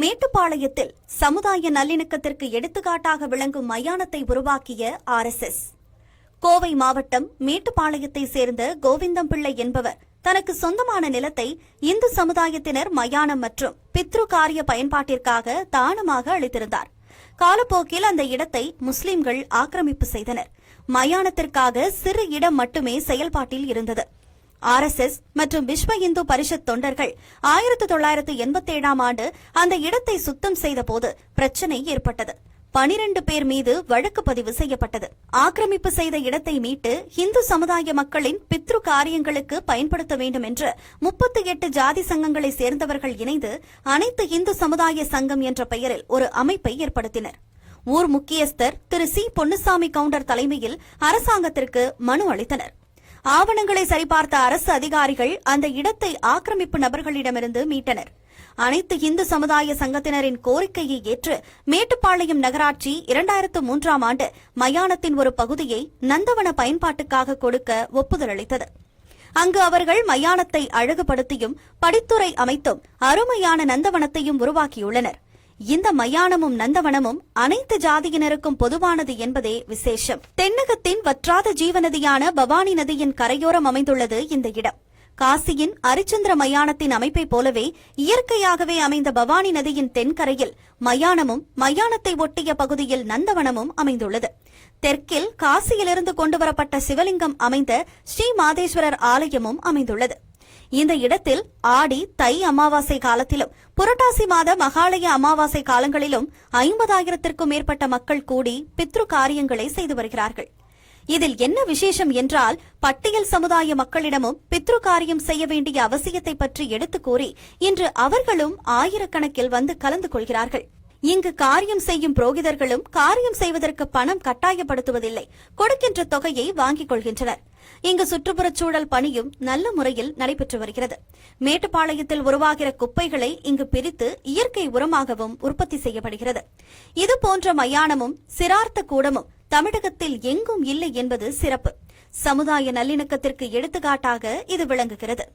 மேட்டுப்பாளையத்தில் சமுதாய நல்லிணக்கத்திற்கு எடுத்துக்காட்டாக விளங்கும் மயானத்தை உருவாக்கிய ஆர்எஸ்எஸ் கோவை மாவட்டம் மேட்டுப்பாளையத்தை சேர்ந்த கோவிந்தம் பிள்ளை என்பவர் தனக்கு சொந்தமான நிலத்தை இந்து சமுதாயத்தினர் மயானம் மற்றும் பித்ரு காரிய பயன்பாட்டிற்காக தானமாக அளித்திருந்தார். காலப்போக்கில் அந்த இடத்தை முஸ்லிம்கள் ஆக்கிரமிப்பு செய்தனர். மயானத்திற்காக சிறு இடம் மட்டுமே செயல்பாட்டில் இருந்தது. ஆர்எஸ்எஸ் மற்றும் விஸ்வ இந்து பரிஷத் தொண்டர்கள் ஆயிரத்து தொள்ளாயிரத்து எண்பத்தி ஏழாம் ஆண்டு அந்த இடத்தை சுத்தம் செய்தபோது பிரச்சனை ஏற்பட்டது. பனிரண்டு பேர் மீது வழக்கு பதிவு செய்யப்பட்டது. ஆக்கிரமிப்பு செய்த இடத்தை மீட்டு இந்து சமுதாய மக்களின் பித்ரு காரியங்களுக்கு பயன்படுத்த வேண்டும் என்று முப்பத்தி எட்டு ஜாதி சங்கங்களை சேர்ந்தவர்கள் இணைந்து அனைத்து இந்து சமுதாய சங்கம் என்ற பெயரில் ஒரு அமைப்பை ஏற்படுத்தினர். ஊர் முக்கியஸ்தர் திரு சி பொன்னுசாமி கவுண்டர் தலைமையில் அரசாங்கத்திற்கு மனு அளித்தனர். ஆவணங்களை சரிபார்த்த அரசு அதிகாரிகள் அந்த இடத்தை ஆக்கிரமிப்பு நபர்களிடமிருந்து மீட்டனர். அனைத்து இந்து சமுதாய சங்கத்தினரின் கோரிக்கையை ஏற்று மேட்டுப்பாளையம் நகராட்சி இரண்டாயிரத்து மூன்றாம் ஆண்டு மயானத்தின் ஒரு பகுதியை நந்தவன பயன்பாட்டுக்காக கொடுக்க ஒப்புதல் அளித்தது. அங்கு அவர்கள் மயானத்தை அழகுபடுத்தியும் படித்துறை அமைத்தும் அருமையான நந்தவனத்தையும் உருவாக்கியுள்ளனர். இந்த மயானமும் நந்தவனமும் அனைத்து ஜாதியினருக்கும் பொதுவானது என்பதே விசேஷம். தென்னகத்தின் வற்றாத ஜீவநதியான பவானி நதியின் கரையோரம் அமைந்துள்ளது இந்த இடம். காசியின் அரிச்சந்திர மயானத்தின் அமைப்பைப் போலவே இயற்கையாகவே அமைந்த பவானி நதியின் தென்கரையில் மயானமும் மயானத்தை ஒட்டிய பகுதியில் நந்தவனமும் அமைந்துள்ளது. தெற்கில் காசியிலிருந்து கொண்டுவரப்பட்ட சிவலிங்கம் அமைந்த ஸ்ரீ மாதேஸ்வரர் ஆலயமும் அமைந்துள்ளது. இந்த இடத்தில் ஆடி தை அமாவாசை காலத்திலும் புரட்டாசி மாத மகாலய அமாவாசை காலங்களிலும் ஐம்பதாயிரத்திற்கும் மேற்பட்ட மக்கள் கூடி பித்ரு காரியங்களை செய்து வருகிறார்கள். இதில் என்ன விசேஷம் என்றால் பட்டியல் சமுதாய மக்களிடமும் பித்ரு காரியம் செய்ய வேண்டிய அவசியத்தை பற்றி எடுத்துக் கூறி இன்று அவர்களும் ஆயிரக்கணக்கில் வந்து கலந்து கொள்கிறார்கள். இங்கு காரியம் செய்யும் புரோகிதர்களும் காரியம் செய்வதற்கு பணம் கட்டாயப்படுத்துவதில்லை. கொடுக்கின்ற தொகையை வாங்கிக் கொள்கின்றனர். இங்கு சுற்றுப்புறச் சூழல் பணியும் நல்ல முறையில் நடைபெற்று வருகிறது. மேட்டுப்பாளையத்தில் உருவாகிற குப்பைகளை இங்கு பிரித்து இயற்கை உரமாகவும் உற்பத்தி செய்யப்படுகிறது. இதுபோன்ற மயானமும் சிரார்த்த கூடமும் தமிழகத்தில் எங்கும் இல்லை என்பது சிறப்பு. சமுதாய நல்லிணக்கத்திற்கு எடுத்துக்காட்டாக இது விளங்குகிறது.